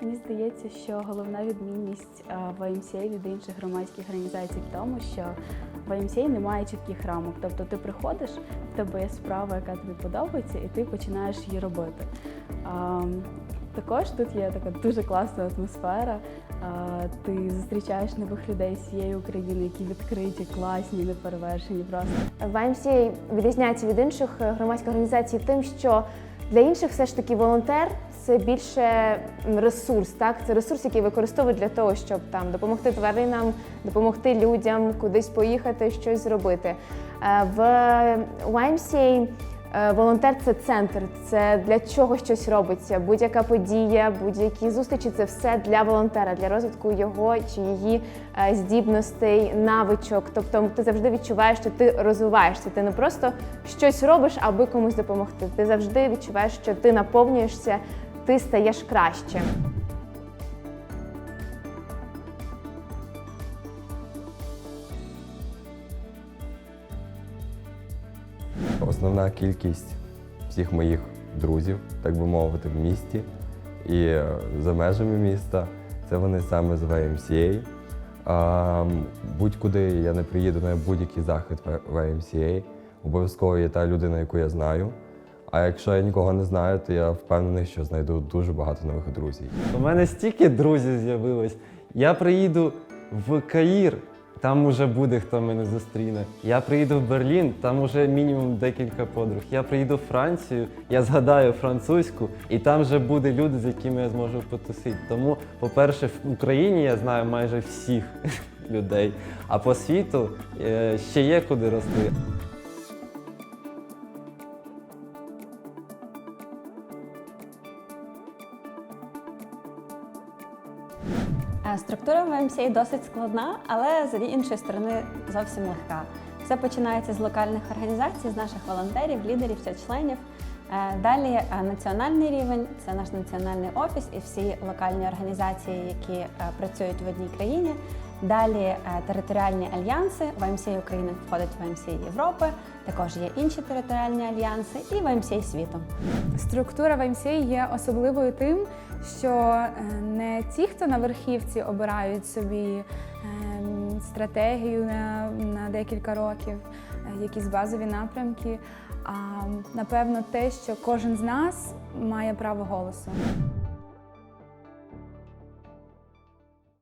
Мені здається, що головна відмінність е, YMCA від інших громадських організацій в тому, що в YMCA немає чітких рамок. Тобто ти приходиш, в тебе є справа, яка тобі подобається, і ти починаєш її робити. Також тут є така дуже класна атмосфера. Ти зустрічаєш нових людей з цієї України, які відкриті, класні, неперевершені просто. YMCA відрізняється від інших е, громадських організацій тим, що для інших все ж таки волонтер це більше ресурс, так це ресурс, який використовують для того, щоб там допомогти тваринам, допомогти людям, кудись поїхати, щось зробити. Е, В YMCA е, волонтер це центр, це для чого щось робиться. Будь-яка подія, будь-які зустрічі це все для волонтера, для розвитку його чи її е, здібностей, навичок. Тобто ти завжди відчуваєш, що ти розвиваєшся. Ти не просто щось робиш, аби комусь допомогти. Ти завжди відчуваєш, що ти наповнюєшся, ти стаєш краще. Основна кількість всіх моїх друзів, так би мовити, в місті і е, за межами міста це вони саме з YMCA. Будь-куди я не приїду на будь-який захід в YMCA, обов'язково є та людина, яку я знаю. А якщо я нікого не знаю, то я впевнений, що знайду дуже багато нових друзів. У мене стільки друзів з'явилось. Я приїду в Каїр, там уже буде хто мене зустріне. Я приїду в Берлін, там уже мінімум декілька подруг. Я приїду в Францію, я згадаю французьку, і там вже буде люди, з якими я зможу потусити. Тому, по-перше, в Україні я знаю майже всіх людей, а по світу е, ще є куди рости. Структура в MCA досить складна, але з іншої сторони зовсім легка. Все починається з локальних організацій, з наших волонтерів, лідерів та членів. Е, Далі е, національний рівень це наш національний офіс і всі локальні організації, які е, працюють в одній країні. Далі е, територіальні альянси. ВМСА України входить в ВМСА Європи, також є інші територіальні альянси і ВМСА світу. Структура в є особливою тим, що е, не ті, хто на верхівці обирають собі ем, стратегію на, на декілька років, е, якісь базові напрямки, а напевно те, що кожен з нас має право голосу.